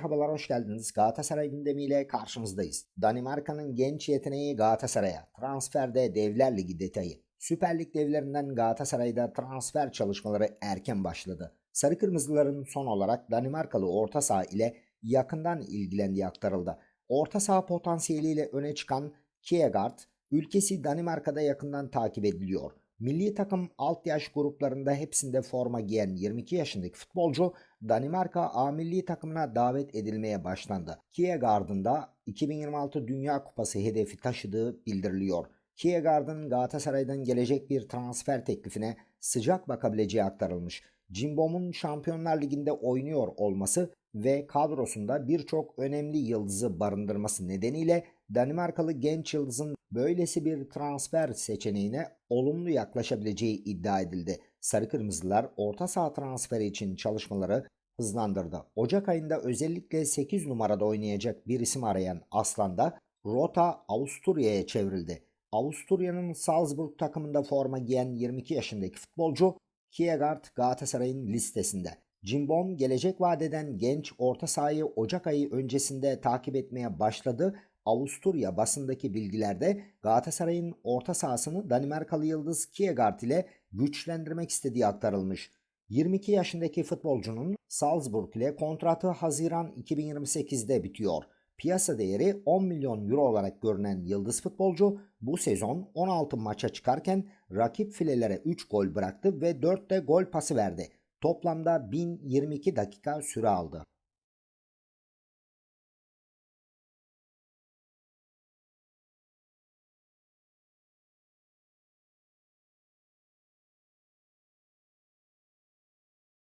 hoş geldiniz. Galatasaray gündemiyle karşınızdayız. Danimarka'nın genç yeteneği Galatasaray'a. Transferde Devler Ligi detayı. Süper Lig devlerinden Galatasaray'da transfer çalışmaları erken başladı. Sarı Kırmızıların son olarak Danimarkalı orta saha ile yakından ilgilendiği aktarıldı. Orta saha potansiyeliyle öne çıkan Kiergaard, ülkesi Danimarka'da yakından takip ediliyor. Milli takım alt yaş gruplarında hepsinde forma giyen 22 yaşındaki futbolcu Danimarka A milli takımına davet edilmeye başlandı. Kiergaard'ın da 2026 Dünya Kupası hedefi taşıdığı bildiriliyor. Kiergaard'ın Galatasaray'dan gelecek bir transfer teklifine sıcak bakabileceği aktarılmış. Cimbom'un Şampiyonlar Ligi'nde oynuyor olması ve kadrosunda birçok önemli yıldızı barındırması nedeniyle Danimarkalı genç yıldızın böylesi bir transfer seçeneğine olumlu yaklaşabileceği iddia edildi. Sarı Kırmızılar orta saha transferi için çalışmaları hızlandırdı. Ocak ayında özellikle 8 numarada oynayacak bir isim arayan Aslan'da rota Avusturya'ya çevrildi. Avusturya'nın Salzburg takımında forma giyen 22 yaşındaki futbolcu Kiergaard Galatasaray'ın listesinde. Cimbom gelecek vadeden genç orta sahayı Ocak ayı öncesinde takip etmeye başladı. Avusturya basındaki bilgilerde Galatasaray'ın orta sahasını Danimarkalı yıldız Kiergaard ile güçlendirmek istediği aktarılmış. 22 yaşındaki futbolcunun Salzburg ile kontratı Haziran 2028'de bitiyor. Piyasa değeri 10 milyon euro olarak görünen yıldız futbolcu bu sezon 16 maça çıkarken rakip filelere 3 gol bıraktı ve 4 de gol pası verdi. Toplamda 1022 dakika süre aldı.